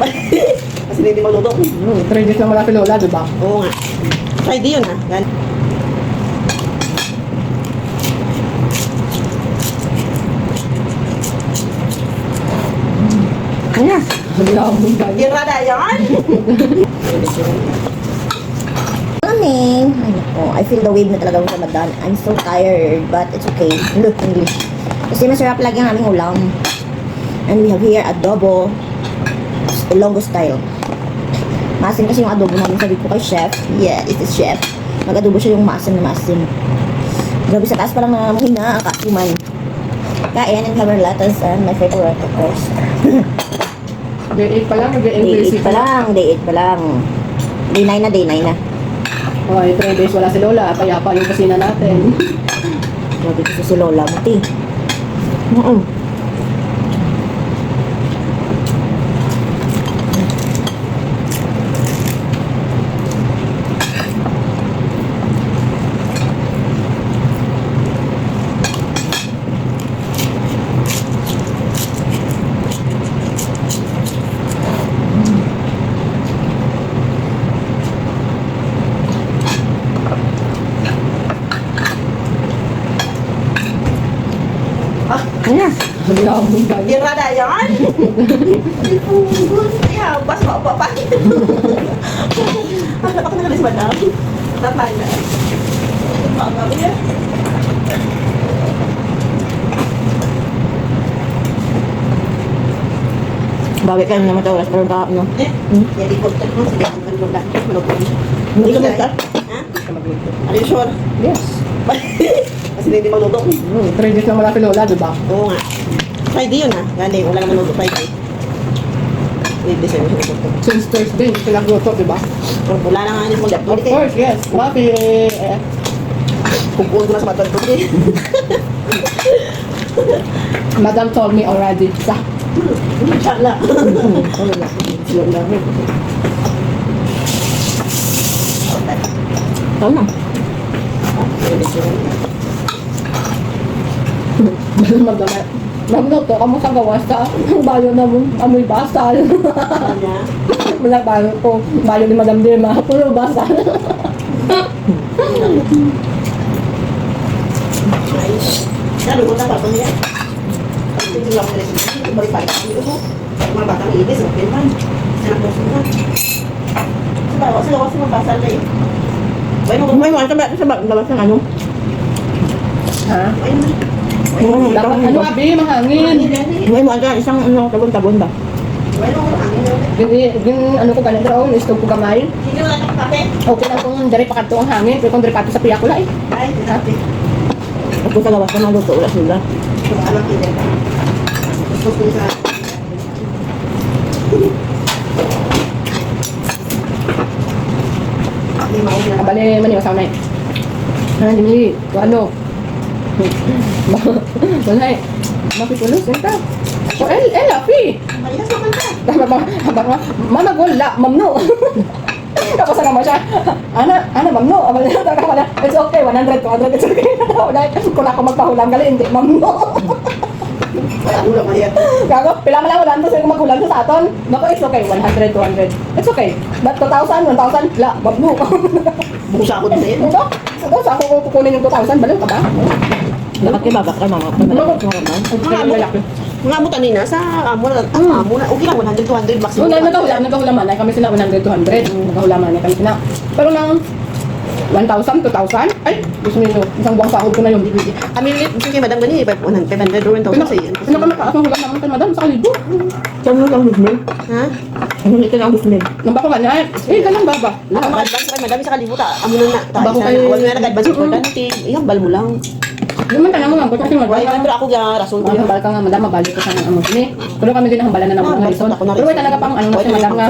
Kasi hindi maluto. Hmm, 3 days na wala si Lola, di ba? Oo nga. Friday yun ha. Gan. Kaya. Wala akong gagawin. Tirada yan! Morning! Ay nako, I feel the wave na talaga ng Ramadan. I'm so tired, but it's okay. Look, English. Kasi masarap lagi ang aming ulam. And we have here adobo, Ilonggo style. Masin kasi yung adobo namin sabi ko kay chef. Yeah, it is chef. Mag-adobo siya yung masin na masin. Grabe sa taas parang nangamuhin na ang kasiman. Kain and cover lettuce and my favorite of course. Day 8 pa lang, Day mag-English 8 pa lang, day 8 pa lang. Day 9 na, day 9 na. Okay, 3 days wala si Lola, kaya pa yung kusina natin. Grabe kasi si Lola Muti. Mm Kaya. Gagawin. Tirada yan! Kaya, bas mo pa pa. Ano ako na nalis madam? Tatay na. Pagabi yan. Bagay kayo naman ito, pero ka, ano. Eh, jadi ko ang ganda. Maluto. Hindi ka magta? Ha? Ka magluto. Are you sure? Yes. Kasi hindi maluto. Hmm, 3 days na wala si Lola, di ba? Oo nga. Friday yun ha. Galing, wala naman luto Friday. December siya luto. Since Thursday, hindi sila nagluto, di ba? Wala na nga niya mag Of course, yes. Happy, eh, Kukuha ko na sa matan ko. Madam told me already. Sa, Inshallah. wala. Sila namin. Ikaw na. Magdamay. Magluto ka mo sa gawas sa ang bayo na mo, amoy basal. Wala bayo ko. Bayo ni Madam Dirma. Puro basal. Nice. Sabi ko na pa niya. Hindi lang nila siya. Hindi ba ipalik kami ko? Mga batang ibis, okay man. Anak mo sila. Sa bawa, sila kasi mabasal na eh. Ay, mo May mga sa sa labas ng ano. ha? Ay, mo. Yung Dapat ano abi, mahangin. May mga isang ano, tabon-tabon ba? Gini, gin, ano ko ganito raw, istog ko gamay. Okay lang kung dari pa kanto ang hangin, pero kung dari pa sa piyakula eh. Ay. At kung sa labas na wala sila. Kung alam kita. Gusto ko sa... Hindi Abali, mani, masaw na eh. Ah, kung ano. Wala eh. Mapipulos, ito. O, el, el, api. Ayos naman ka. Habang ma, mama wala, mamno. Tapos ano mo siya, ana, ana, mamno. Abali na, taka wala. It's okay, 100, 200, it's okay. Wala, kung ako magpahulam gali, hindi, mamno. Ulo ka yan. Gago, pila man lang ulan to sila kung maghulam sa aton. Bako, it's okay, 100, 200. It's okay. But 2,000, 1,000, la, mamno. Busa ako din sa iyo. Ito, ito, sa ako kukunin yung 2,000, baliw ka ba? Dapat kay babak ka mga kapatid. Mga lalaki. Mga amo kanina sa amo na ah, amo na okay lang 100 200 maximum. Una, nagkahulam, nagkahulaman na kami sila 100, 200. Nagkahulaman na kami sila. Pero nang 1,000, 2,000, ay, gusto niyo, isang buwang sahod ko na yun. Kami ulit sige madam gani 500 500 or 1000 sa iyo. Ano ka mataas ang hulam naman kay madam sa kalibo? Saan mo lang husmil? Ha? Ano ito lang husmil? Nang bako man ay, eh, ganang baba. Ako mga advance kay madam sa kalibuta. Amo na na. Bako kayo- na wala na advance ko dante. Iyang bal mo lang. Yung man tanang mo, ba't kasi Why madam? pero ako ga rason ko. Ay, hambal ka nga, madam, mabalik ko sa ng amo ni. Pero kami din hambalan na ng mga reason. Pero wait, talaga pang ano na Why si na madam nga,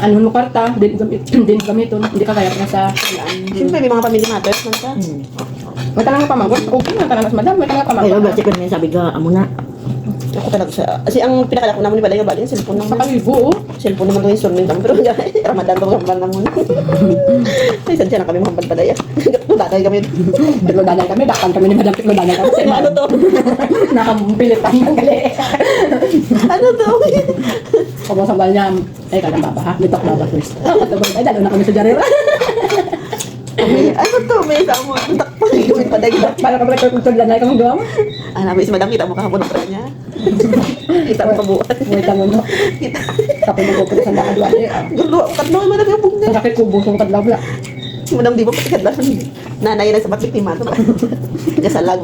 ano mo karta, din gamit, din gamiton, hindi ka kaya na sa, Siyempre may mga family matters man ka. may talagang pamanggot, okay na talaga madam, may talagang Ay, pamanggot. ba, si Pernil sabi ka, amo na. Ako talaga sa kasi ang pinakalak ko naman ni Balay Balay cellphone Sa naman. kalibo, oh. Cellphone naman to installment naman pero Ramadan to Ramadan naman. Ay sadya na kami mga balbalaya. Tulatay kami. Tiklo danay kami, dakan kami ni madam tiklo danay kami. Kasi Ano to? Nakampilit ang gali. Ano to? Kung sa bal niya, ay kadang baba ha, bitok baba please. Ay, dalo na kami sa jarira. May, ano to, may sa mo. Takpo, gawin pa dahil. Para ka pala kung tudlan na ikang duwa mo. Ah, namin si madam, kita mo kahapon ang niya. Kita mo kabuuan. Wait lang mo. Kita. Tapos magpupunta sa nakadwa niya. Gulo, katlo, madam yung bugna. Ang sakit kubo sa kadlabla. Si madam, di ba pati kadlo? Nanay na sa patik ni Mato. Kasalag.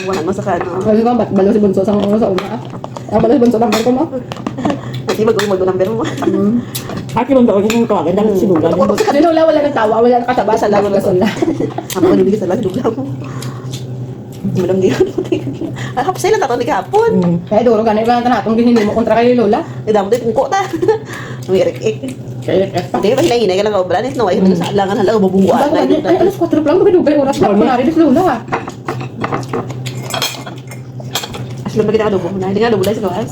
Buwanan mo sa kano. Kasi ko, ba't balo si Bunso sa mga sa una ah? Ang balo si Bunso ng ko mo. Hindi mag-umag mo number mo. Aki lang daw yung kawagan dahil sinugan. Kasi wala, wala nang tawa, wala nang kataba, sa na. Ang mga nabigay sa mo. Madam, di ko. Ah, hapos sila tato ni kahapon. Kaya duro ka na ibang tanatong ginhindi mo kontra kay Lola. Ay, damo tayo kung ta. Umirik-ik. Kaya kaya pa. Hindi, pa hinay-hinay ka lang ako. Branis, no? Ay, sa alangan halaga, babunguan. Bago ay alas 4 pa lang magdugay oras na kunari dis Lola. Aslo ba kita kadubo? Na, hindi nga dubo lang sa gawas.